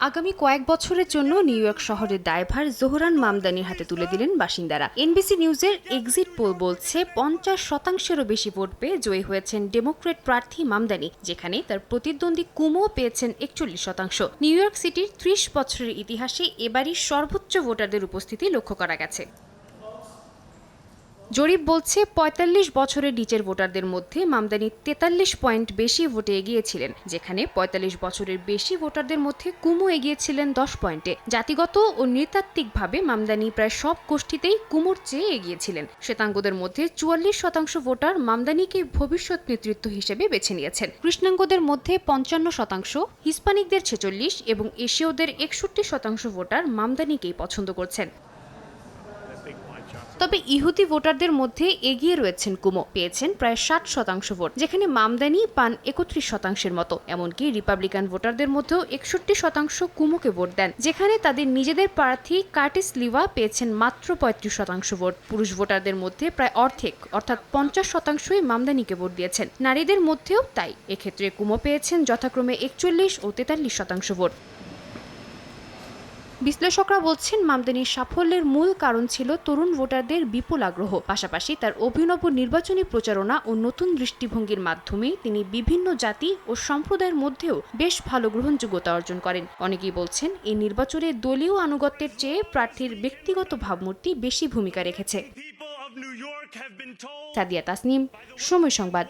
আগামী কয়েক বছরের জন্য নিউ ইয়র্ক শহরের দায়ভার জোহরান মামদানির হাতে তুলে দিলেন বাসিন্দারা। এনবিসি নিউজের এক্সিট পোল বলছে, পঞ্চাশ শতাংশেরও বেশি ভোট পেয়ে জয়ী হয়েছেন ডেমোক্রেট প্রার্থী মামদানি, যেখানে তার প্রতিদ্বন্দ্বী কুমো পেয়েছেন একচল্লিশ শতাংশ। নিউ ইয়র্ক সিটির ত্রিশ বছরের ইতিহাসে এবারই সর্বোচ্চ ভোটারদের উপস্থিতি লক্ষ্য করা গেছে। জরিপ বলছে, পঁয়তাল্লিশ বছরের নিচের ভোটারদের মধ্যে মামদানি তেতাল্লিশ পয়েন্ট বেশি ভোটে এগিয়েছিলেন, যেখানে পঁয়তাল্লিশ বছরের বেশি ভোটারদের মধ্যে কুমু এগিয়েছিলেন দশ পয়েন্টে। জাতিগত ও নৃতাত্ত্বিকভাবে মামদানি প্রায় সব গোষ্ঠীতেই কুমুর চেয়ে এগিয়েছিলেন। শ্বেতাঙ্গদের মধ্যে চুয়াল্লিশ শতাংশ ভোটার মামদানিকে ভবিষ্যৎ নেতৃত্ব হিসেবে বেছে নিয়েছেন। কৃষ্ণাঙ্গদের মধ্যে পঞ্চান্ন শতাংশ, হিস্পানিকদের ছেচল্লিশ এবং এশীয়দের একষট্টি শতাংশ ভোটার মামদানিকেই পছন্দ করছেন। তবে ইহুদি ভোটারদের মধ্যে এগিয়ে রয়েছেন কুমো। পেয়েছেন প্রায় ষাট শতাংশ ভোট, যেখানে মামদানি পান একত্রিশ শতাংশের মতো। এমনকি রিপাবলিকান ভোটারদের মধ্যেও একষট্টি শতাংশ কুমোকে ভোট দেন, যেখানে তাদের নিজেদের প্রার্থী কার্টিস লিভা পেয়েছেন মাত্র পঁয়ত্রিশ শতাংশ ভোট। পুরুষ ভোটারদের মধ্যে প্রায় অর্ধেক, অর্থাৎ পঞ্চাশ শতাংশই মামদানিকে ভোট দিয়েছেন। নারীদের মধ্যেও তাই। এক্ষেত্রে কুমো পেয়েছেন যথাক্রমে একচল্লিশ ও তেতাল্লিশ শতাংশ ভোট। বিশ্লেষকরা বলছেন মামদানির সাফল্যের মূল কারণ ছিল তরুণ ভোটারদের বিপুল আগ্রহ। পাশাপাশি তার অভিনব নির্বাচনী প্রচারণা ও নতুন দৃষ্টিভঙ্গির মাধ্যমে তিনি বিভিন্ন জাতি ও সম্প্রদায়ের মধ্যেও বেশ ভালো গ্রহণযোগ্যতা অর্জন করেন। অনেকেই বলছেন এই নির্বাচনে দলীয় আনুগত্যের চেয়ে প্রার্থীর ব্যক্তিগত ভাবমূর্তি বেশি ভূমিকা রেখেছে। সাদিয়া তাসনিম সময় সংবাদ।